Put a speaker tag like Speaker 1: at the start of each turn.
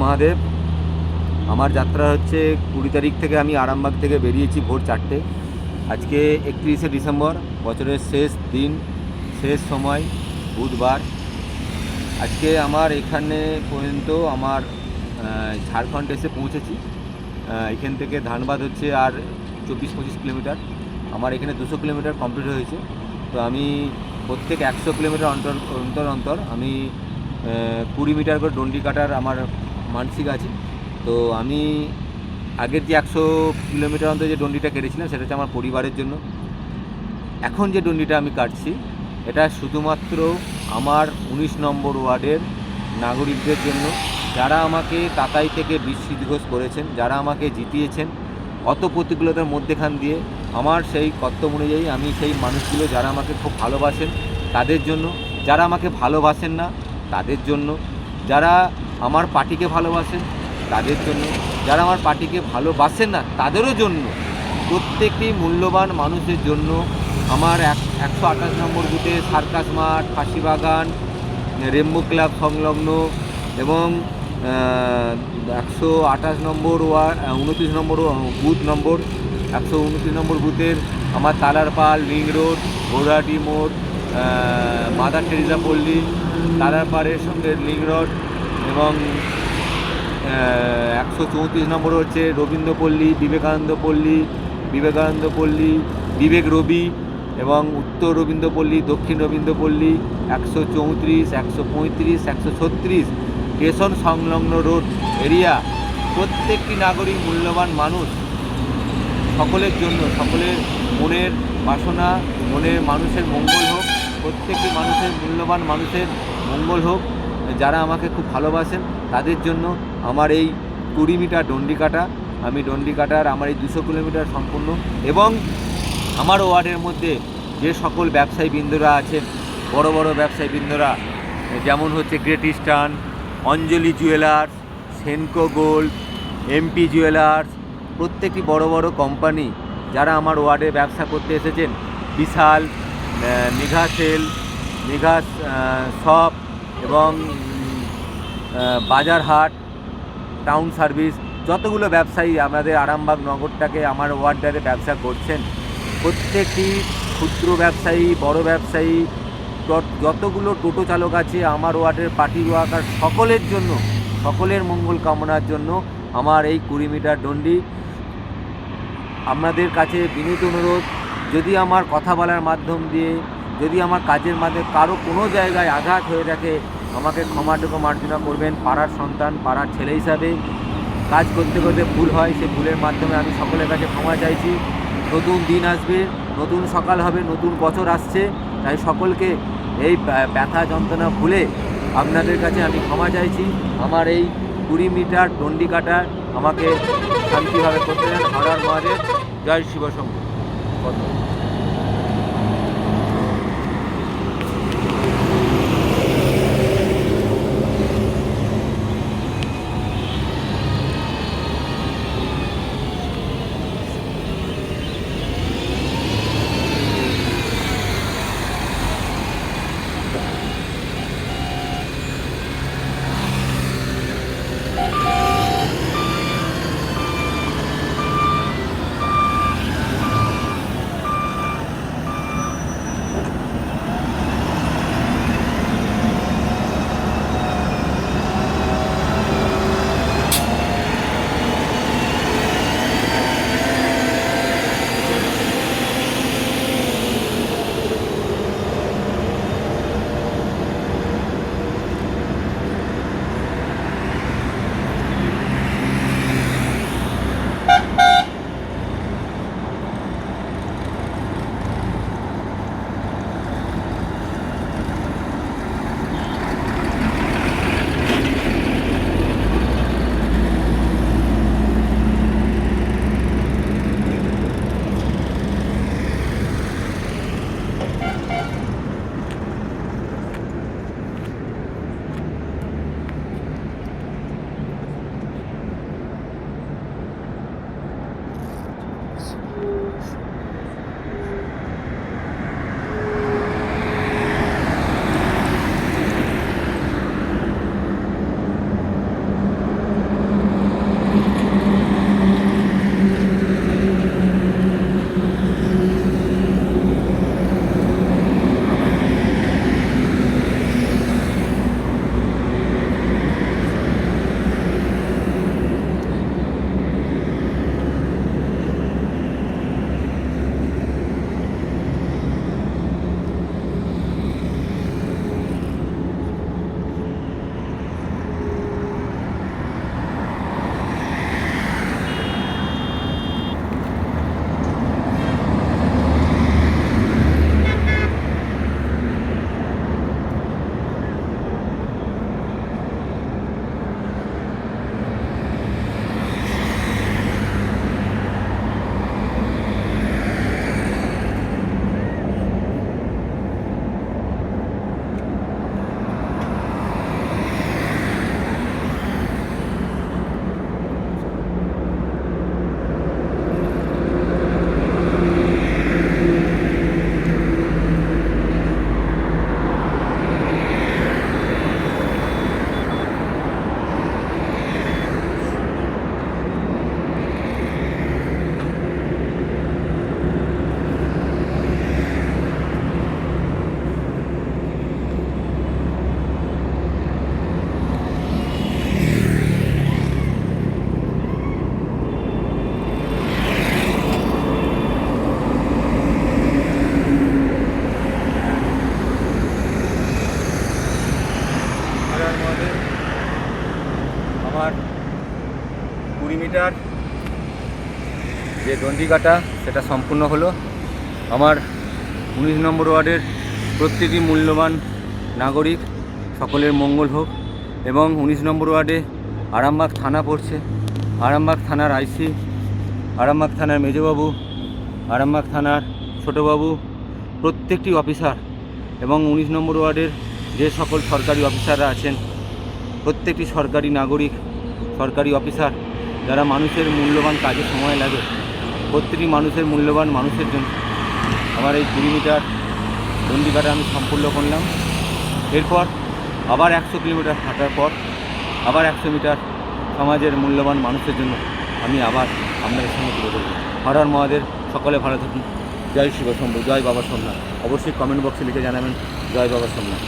Speaker 1: মহাদেব। আমার যাত্রা হচ্ছে কুড়ি তারিখ থেকে আমি আরামবাগ থেকে বেরিয়েছি ভোর চারটে। আজকে একত্রিশে ডিসেম্বর, বছরের শেষ দিন, শেষ সময়, বুধবার। আজকে আমার এখানে পর্যন্ত আমার ঝাড়খণ্ড এসে পৌঁছেছি। এখান থেকে ধানবাদ হচ্ছে আর চব্বিশ পঁচিশ কিলোমিটার। আমার এখানে দুশো কিলোমিটার কমপ্লিট হয়েছে। তো আমি প্রত্যেক একশো কিলোমিটার অন্তর অন্তর অন্তর আমি কুড়ি মিটার করে ডন্ডি কাটার আমার মানসিক আছে। তো আমি আগের যে একশো কিলোমিটার অন্তর যে ডন্ডিটা কেটেছিলাম, সেটা হচ্ছে আমার পরিবারের জন্য। এখন যে ডন্ডিটা আমি কাটছি, এটা শুধুমাত্র আমার উনিশ নম্বর ওয়ার্ডের নাগরিকদের জন্য। যারা আমাকে তাতাই থেকে বিশ্বজিৎ ঘোষ করেছেন, যারা আমাকে জিতিয়েছেন অত প্রতিকূলতার মধ্যেখান দিয়ে আমার সেই কর্তব্য অনুযায়ী আমি সেই মানুষগুলো যারা আমাকে খুব ভালোবাসেন, তাদের জন্য। যারা আমাকে ভালোবাসেন না, তাদের জন্য। যারা আমার পার্টিকে ভালোবাসেন, তাদের জন্য। যারা আমার পার্টিকে ভালোবাসেন না, তাদেরও জন্য। প্রত্যেকটি মূল্যবান মানুষের জন্য আমার এক, একশো আঠাশ নম্বর বুথে সার্কাস মাঠ ফাঁসিবাগান রেমবো ক্লাব সংলগ্ন এবং একশো আঠাশ নম্বর ওয়ার্ড উনত্রিশ নম্বর বুথ নম্বর, একশো উনত্রিশ নম্বর বুথের আমার তালার পাল, রিং রোড গৌরাহাটি মোড় মাদার টেরিজা পল্লী, তালার পাড়ের সঙ্গে লিং রোড এবং একশো চৌত্রিশ নম্বর হচ্ছে রবীন্দ্রপল্লী বিবেকানন্দ পল্লী বিবেকানন্দ পল্লী, বিবেক রবি এবং উত্তর রবীন্দ্রপল্লী দক্ষিণ রবীন্দ্রপল্লী একশো চৌত্রিশ, একশো পঁয়ত্রিশ, একশো ছত্রিশ স্টেশন সংলগ্ন রোড এরিয়া। প্রত্যেকটি নাগরিক মূল্যবান মানুষ। সকলের জন্য, সকলের মনের বাসনা, মনের মানুষের মঙ্গল হোক, প্রত্যেকটি মানুষের মূল্যবান মানুষের মঙ্গল হোক। যারা আমাকে খুব ভালোবাসেন, তাদের জন্য আমার এই কুড়ি মিটার ডন্ডি কাটা আমি ডন্ডি কাটার আমার এই দুশো কিলোমিটার সম্পূর্ণ এবং আমার ওয়ার্ডের মধ্যে যে সকল ব্যবসায়ী বৃন্দরা আছেন, বড় বড় ব্যবসায়ী বৃন্দরা, যেমন হচ্ছে Great Eastern Anjali Jewellers Senco Gold MP Jewellers প্রত্যেকটি বড় বড় কোম্পানি যারা আমার ওয়ার্ডে ব্যবসা করতে এসেছেন। বিশাল মেঘা সেল, মেঘা শপ এবং উম, আহ, বাজার হাট টাউন সার্ভিস যতগুলো ব্যবসায়ী আমাদের আরামবাগ নগরটাকে আমার ওয়ার্ডটাতে ব্যবসা করছেন প্রত্যেকটি ক্ষুদ্র ব্যবসায়ী বড় ব্যবসায়ী যতগুলো টোটো চালক আছে আমার ওয়ার্ডের পার্টি ওয়ার্কার সকলের জন্য সকলের মঙ্গল কামনার জন্য আমার এই কুড়ি মিটার ডন্ডি। আপনাদের কাছে বিনীত অনুরোধ যদি আমার কথা বলার মাধ্যম দিয়ে যদি আমার কাজের মাঝে কারও কোনো জায়গায় আঘাত হয়ে থাকে আমাকে ক্ষমাটুকু মার্জনা করবেন। পাড়ার সন্তান, পাড়ার ছেলে হিসাবে কাজ করতে করতে ভুল হয় সেই ভুলের মাধ্যমে আমি সকলের কাছে ক্ষমা চাইছি। নতুন দিন আসবে, নতুন সকাল হবে, নতুন বছর আসছে। তাই সকলকে এই ব্যা- ব্যথা যন্ত্রণা ভুলে আপনাদের কাছে আমি ক্ষমা চাইছি। আমার এই কুড়ি মিটার ডন্ডি কাটা আমাকে শান্তিভাবে করতে দেন হরার মহাদেব। জয় শিবশঙ্কর আমার কুড়ি মিটার যে দণ্ডিকাটা, সেটা সম্পূর্ণ হলো। আমার উনিশ নম্বর ওয়ার্ডের প্রত্যেকটি মূল্যবান নাগরিক, সকলের মঙ্গল হোক। এবং উনিশ নম্বর ওয়ার্ডে আরামবাগ থানা পড়ছে। আরামবাগ থানার আইসি, আরামবাগ থানার মেজবাবু, আরামবাগ থানার ছোটোবাবু, প্রত্যেকটি অফিসার এবং উনিশ নম্বর ওয়ার্ডের যে সকল সরকারি অফিসাররা আছেন, প্রত্যেকটি সরকারি নাগরিক সরকারি অফিসার, যারা মানুষের মূল্যবান কাজে সময় লাগে। প্রত্যেকটি মানুষের মূল্যবান মানুষের জন্য। আমার এই কুড়ি মিটার আমি সম্পূর্ণ করলাম। এরপর আবার একশো কিলোমিটার হাঁটার পর, আবার একশো মিটার সমাজের মূল্যবান মানুষের জন্য আমি আবার আপনাদের সঙ্গে তুলে ধরবো হরার মহাদের সকলে ভালো থাকুন। জয় শিব শম্ভু, জয় বাবা সোমনাথ। অবশ্যই কমেন্ট বক্সে লিখে জানাবেন, জয় বাবা সোমনাথ।